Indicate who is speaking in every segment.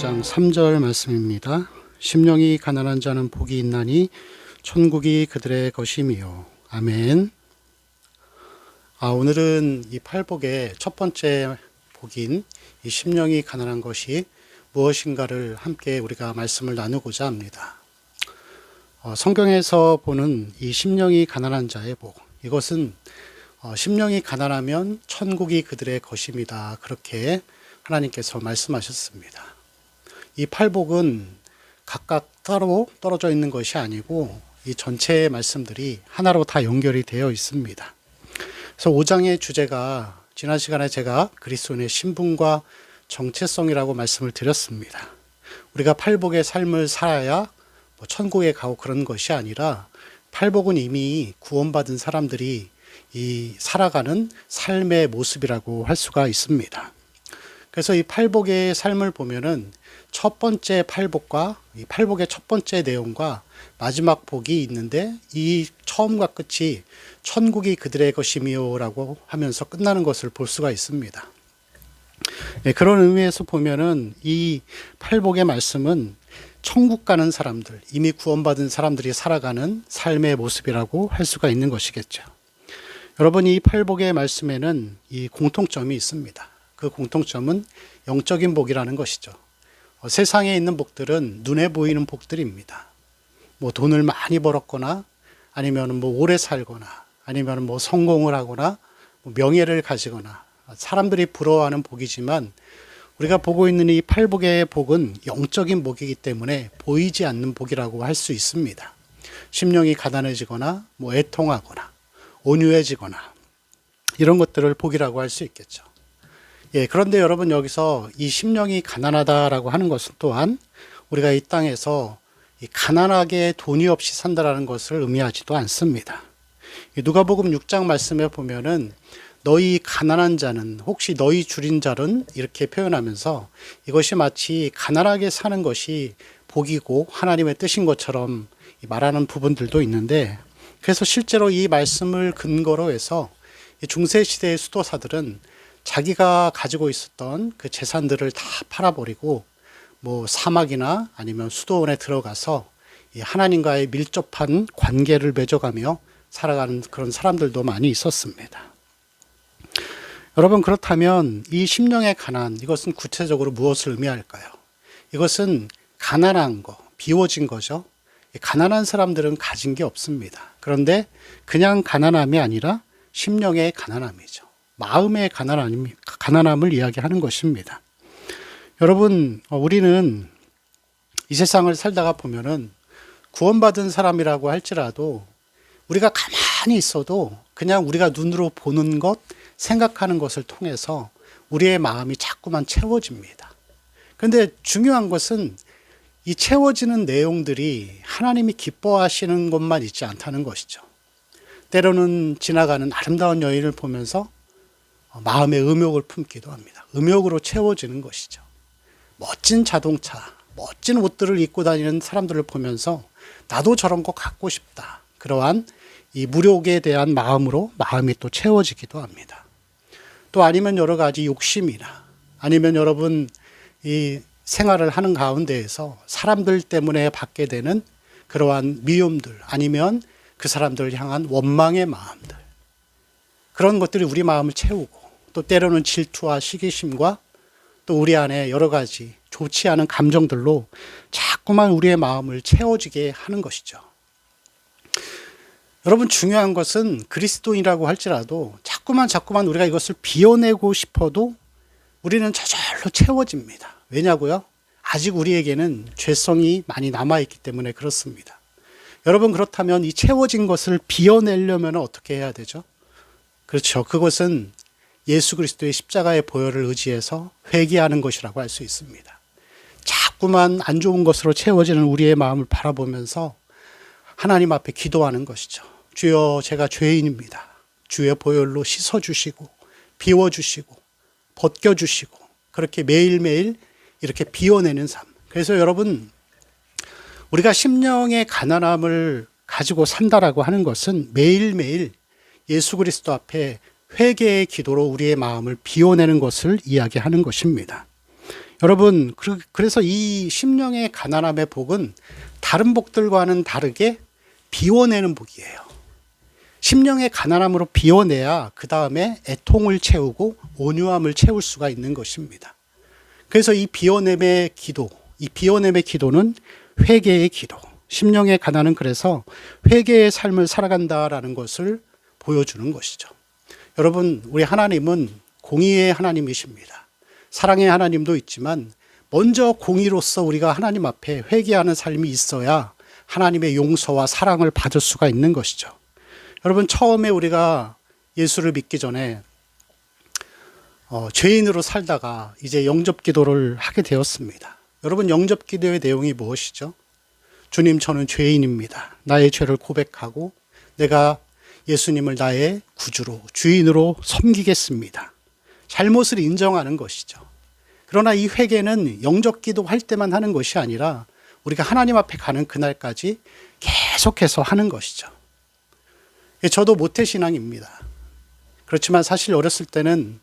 Speaker 1: 5장 3절 말씀입니다. 심령이 가난한 자는 복이 있나니 천국이 그들의 것이미요. 아멘. 아, 오늘은 이 팔복의 첫 번째 복인 이 심령이 가난한 것이 무엇인가를 함께 우리가 말씀을 나누고자 합니다. 어, 성경에서 보는 이 심령이 가난한 자의 복, 이것은 어, 심령이 가난하면 천국이 그들의 것입니다. 그렇게 하나님께서 말씀하셨습니다. 이 팔복은 각각 따로 떨어져 있는 것이 아니고 이 전체의 말씀들이 하나로 다 연결이 되어 있습니다. 그래서 5장의 주제가 지난 시간에 제가 그리스도인의 신분과 정체성이라고 말씀을 드렸습니다. 우리가 팔복의 삶을 살아야 뭐 천국에 가고 그런 것이 아니라 팔복은 이미 구원받은 사람들이 이 살아가는 삶의 모습이라고 할 수가 있습니다. 그래서 이 팔복의 삶을 보면은 첫 번째 팔복과 이 팔복의 첫 번째 내용과 마지막 복이 있는데 이 처음과 끝이 천국이 그들의 것이미요라고 하면서 끝나는 것을 볼 수가 있습니다. 네, 그런 의미에서 보면은 이 팔복의 말씀은 천국 가는 사람들, 이미 구원받은 사람들이 살아가는 삶의 모습이라고 할 수가 있는 것이겠죠. 여러분, 이 팔복의 말씀에는 이 공통점이 있습니다. 그 공통점은 영적인 복이라는 것이죠. 어, 세상에 있는 복들은 눈에 보이는 복들입니다. 뭐 돈을 많이 벌었거나 아니면 뭐 오래 살거나 아니면 뭐 성공을 하거나 뭐 명예를 가지거나 사람들이 부러워하는 복이지만 우리가 보고 있는 이 팔복의 복은 영적인 복이기 때문에 보이지 않는 복이라고 할 수 있습니다. 심령이 가난해지거나 뭐 애통하거나 온유해지거나 이런 것들을 복이라고 할 수 있겠죠. 예, 그런데 여러분 여기서 이 심령이 가난하다라고 하는 것은 또한 우리가 이 땅에서 이 가난하게 돈이 없이 산다라는 것을 의미하지도 않습니다. 누가복음 6장 말씀에 보면은 너희 가난한 자는 혹시 너희 줄인 자는 이렇게 표현하면서 이것이 마치 가난하게 사는 것이 복이고 하나님의 뜻인 것처럼 말하는 부분들도 있는데 그래서 실제로 이 말씀을 근거로 해서 중세 시대의 수도사들은 자기가 가지고 있었던 그 재산들을 다 팔아버리고 뭐 사막이나 아니면 수도원에 들어가서 하나님과의 밀접한 관계를 맺어가며 살아가는 그런 사람들도 많이 있었습니다. 여러분 그렇다면 이 심령의 가난 이것은 구체적으로 무엇을 의미할까요? 이것은 가난한 거, 비워진 거죠. 가난한 사람들은 가진 게 없습니다. 그런데 그냥 가난함이 아니라 심령의 가난함이죠. 마음의 가난함, 가난함을 이야기하는 것입니다. 여러분, 어, 우리는 이 세상을 살다가 보면은 구원받은 사람이라고 할지라도 우리가 가만히 있어도 그냥 우리가 눈으로 보는 것, 생각하는 것을 통해서 우리의 마음이 자꾸만 채워집니다. 그런데 중요한 것은 이 채워지는 내용들이 하나님이 기뻐하시는 것만 있지 않다는 것이죠. 때로는 지나가는 아름다운 여인을 보면서 어, 마음의 음욕을 품기도 합니다. 음욕으로 채워지는 것이죠. 멋진 자동차, 멋진 옷들을 입고 다니는 사람들을 보면서 나도 저런 거 갖고 싶다. 그러한 이 무력에 대한 마음으로 마음이 또 채워지기도 합니다. 또 아니면 여러 가지 욕심이나 아니면 여러분 이 생활을 하는 가운데에서 사람들 때문에 받게 되는 그러한 미움들 아니면 그 사람들을 향한 원망의 마음들 그런 것들이 우리 마음을 채우고 또 때로는 질투와 시기심과 또 우리 안에 여러 가지 좋지 않은 감정들로 자꾸만 우리의 마음을 채워지게 하는 것이죠. 여러분 중요한 것은 그리스도인이라고 할지라도 자꾸만 자꾸만 우리가 이것을 비워내고 싶어도 우리는 저절로 채워집니다. 왜냐고요? 아직 우리에게는 죄성이 많이 남아있기 때문에 그렇습니다. 여러분 그렇다면 이 채워진 것을 비워내려면 어떻게 해야 되죠? 그렇죠. 그것은 예수 그리스도의 십자가의 보혈을 의지해서 회개하는 것이라고 할 수 있습니다. 자꾸만 안 좋은 것으로 채워지는 우리의 마음을 바라보면서 하나님 앞에 기도하는 것이죠. 주여 제가 죄인입니다. 주의 보혈로 씻어 주시고 비워 주시고 벗겨 주시고 그렇게 매일매일 이렇게 비워내는 삶. 그래서 여러분 우리가 심령의 가난함을 가지고 산다라고 하는 것은 매일매일 예수 그리스도 앞에 회개의 기도로 우리의 마음을 비워내는 것을 이야기하는 것입니다. 여러분, 그- 그래서 이 심령의 가난함의 복은 다른 복들과는 다르게 비워내는 복이에요. 심령의 가난함으로 비워내야 그 다음에 애통을 채우고 온유함을 채울 수가 있는 것입니다. 그래서 이 비워냄의 기도, 이 비워냄의 기도는 회개의 기도. 심령의 가난은 그래서 회개의 삶을 살아간다라는 것을 보여주는 것이죠. 여러분, 우리 하나님은 공의의 하나님이십니다. 사랑의 하나님도 있지만 먼저 공의로서 우리가 하나님 앞에 회개하는 삶이 있어야 하나님의 용서와 사랑을 받을 수가 있는 것이죠. 여러분 처음에 우리가 예수를 믿기 전에 어, 죄인으로 살다가 이제 영접 기도를 하게 되었습니다. 여러분 영접 기도의 내용이 무엇이죠? 주님 저는 죄인입니다. 나의 죄를 고백하고 내가 예수님을 나의 구주로 주인으로 섬기겠습니다. 잘못을 인정하는 것이죠. 그러나 이 회개는 영접 기도할 때만 하는 것이 아니라 우리가 하나님 앞에 가는 그날까지 계속해서 하는 것이죠. 예, 저도 모태신앙입니다. 그렇지만 사실 어렸을 때는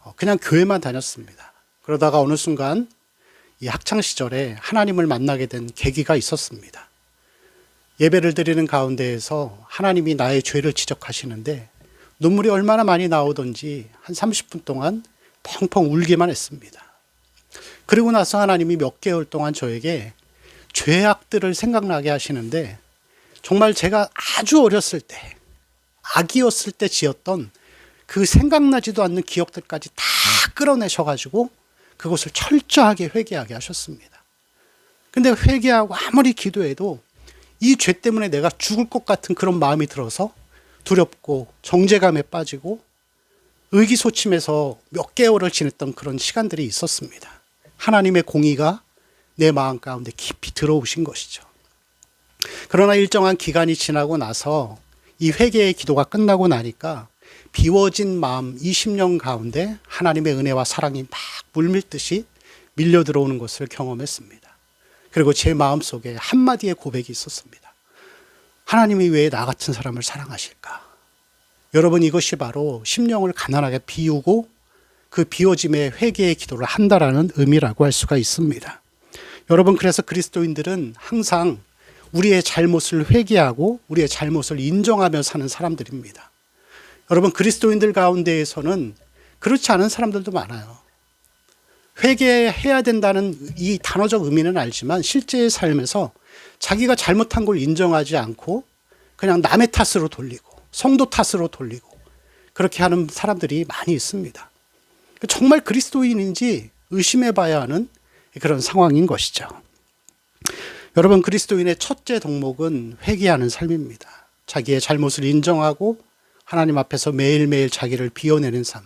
Speaker 1: 어, 그냥 교회만 다녔습니다. 그러다가 어느 순간 이 학창 시절에 하나님을 만나게 된 계기가 있었습니다. 예배를 드리는 가운데에서 하나님이 나의 죄를 지적하시는데 눈물이 얼마나 많이 나오던지 한 30분 동안 펑펑 울기만 했습니다. 그리고 나서 하나님이 몇 개월 동안 저에게 죄악들을 생각나게 하시는데 정말 제가 아주 어렸을 때, 아기였을 때 지었던 그 생각나지도 않는 기억들까지 다 끌어내셔가지고 그것을 철저하게 회개하게 하셨습니다. 근데 회개하고 아무리 기도해도 이 죄 때문에 내가 죽을 것 같은 그런 마음이 들어서 두렵고 정제감에 빠지고 의기소침해서 몇 개월을 지냈던 그런 시간들이 있었습니다. 하나님의 공의가 내 마음 가운데 깊이 들어오신 것이죠. 그러나 일정한 기간이 지나고 나서 이 회개의 기도가 끝나고 나니까 비워진 마음 20년 가운데 하나님의 은혜와 사랑이 막 물밀듯이 밀려 들어오는 것을 경험했습니다. 그리고 제 마음 속에 한마디의 고백이 있었습니다. 하나님이 왜 나 같은 사람을 사랑하실까? 여러분 이것이 바로 심령을 가난하게 비우고 그 비워짐의 회개의 기도를 한다라는 의미라고 할 수가 있습니다. 여러분 그래서 그리스도인들은 항상 우리의 잘못을 회개하고 우리의 잘못을 인정하며 사는 사람들입니다. 여러분 그리스도인들 가운데에서는 그렇지 않은 사람들도 많아요. 회개해야 된다는 이 단어적 의미는 알지만 실제의 삶에서 자기가 잘못한 걸 인정하지 않고 그냥 남의 탓으로 돌리고 성도 탓으로 돌리고 그렇게 하는 사람들이 많이 있습니다. 정말 그리스도인인지 의심해 봐야 하는 그런 상황인 것이죠. 여러분, 그리스도인의 첫째 덕목은 회개하는 삶입니다. 자기의 잘못을 인정하고 하나님 앞에서 매일매일 자기를 비워내는 삶.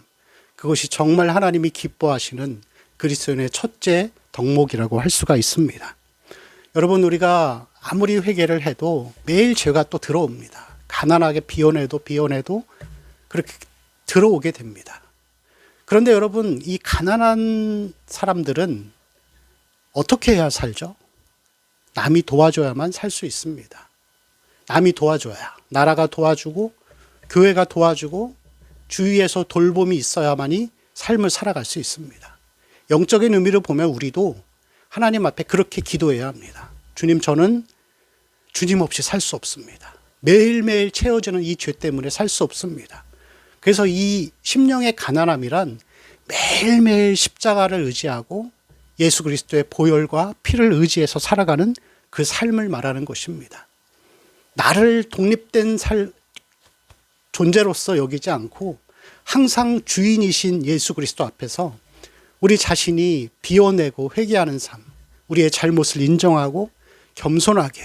Speaker 1: 그것이 정말 하나님이 기뻐하시는 그리스도인의 첫째 덕목이라고 할 수가 있습니다. 여러분, 우리가 아무리 회개를 해도 매일 죄가 또 들어옵니다. 가난하게 비워내도 비워내도 그렇게 들어오게 됩니다. 그런데 여러분, 이 가난한 사람들은 어떻게 해야 살죠? 남이 도와줘야만 살 수 있습니다. 남이 도와줘야. 나라가 도와주고, 교회가 도와주고, 주위에서 돌봄이 있어야만이 삶을 살아갈 수 있습니다. 영적인 의미를 보면 우리도 하나님 앞에 그렇게 기도해야 합니다. 주님, 저는 주님 없이 살 수 없습니다. 매일매일 채워지는 이 죄 때문에 살 수 없습니다. 그래서 이 심령의 가난함이란 매일매일 십자가를 의지하고 예수 그리스도의 보혈과 피를 의지해서 살아가는 그 삶을 말하는 것입니다. 나를 독립된 살, 존재로서 여기지 않고 항상 주인이신 예수 그리스도 앞에서 우리 자신이 비워내고 회개하는 삶, 우리의 잘못을 인정하고 겸손하게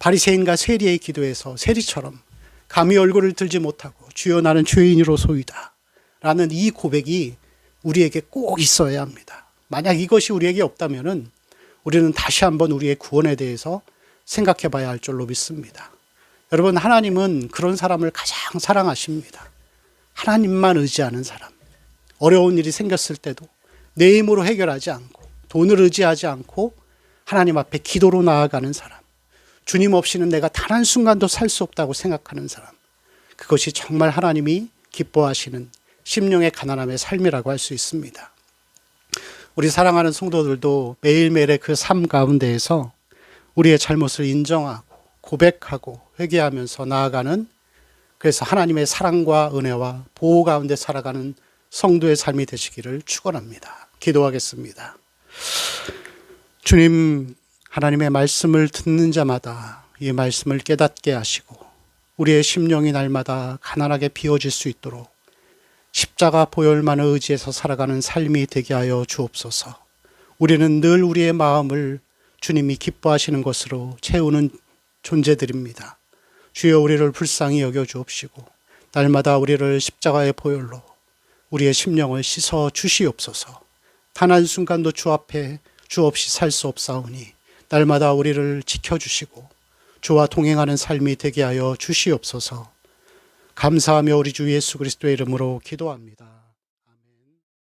Speaker 1: 바리새인과 세리의 기도에서 세리처럼 감히 얼굴을 들지 못하고 주여 나는 죄인으로 소이다 라는 이 고백이 우리에게 꼭 있어야 합니다. 만약 이것이 우리에게 없다면은 우리는 다시 한번 우리의 구원에 대해서 생각해 봐야 할 줄로 믿습니다. 여러분, 하나님은 그런 사람을 가장 사랑하십니다. 하나님만 의지하는 사람. 어려운 일이 생겼을 때도 내 힘으로 해결하지 않고 돈을 의지하지 않고 하나님 앞에 기도로 나아가는 사람. 주님 없이는 내가 단 한 순간도 살 수 없다고 생각하는 사람. 그것이 정말 하나님이 기뻐하시는 심령의 가난함의 삶이라고 할 수 있습니다. 우리 사랑하는 성도들도 매일매일의 그 삶 가운데에서 우리의 잘못을 인정하고 고백하고 회개하면서 나아가는 그래서 하나님의 사랑과 은혜와 보호 가운데 살아가는 성도의 삶이 되시기를 축원합니다. 기도하겠습니다. 주님 하나님의 말씀을 듣는 자마다 이 말씀을 깨닫게 하시고 우리의 심령이 날마다 가난하게 비워질 수 있도록 십자가 보혈만을 의지해서 살아가는 삶이 되게 하여 주옵소서. 우리는 늘 우리의 마음을 주님이 기뻐하시는 것으로 채우는 존재들입니다. 주여 우리를 불쌍히 여겨 주옵시고 날마다 우리를 십자가의 보혈로 우리의 심령을 씻어 주시옵소서. 단 한 순간도 주 앞에 주 없이 살 수 없사오니 날마다 우리를 지켜 주시고 주와 동행하는 삶이 되게 하여 주시옵소서. 감사하며 우리 주 예수 그리스도의 이름으로 기도합니다.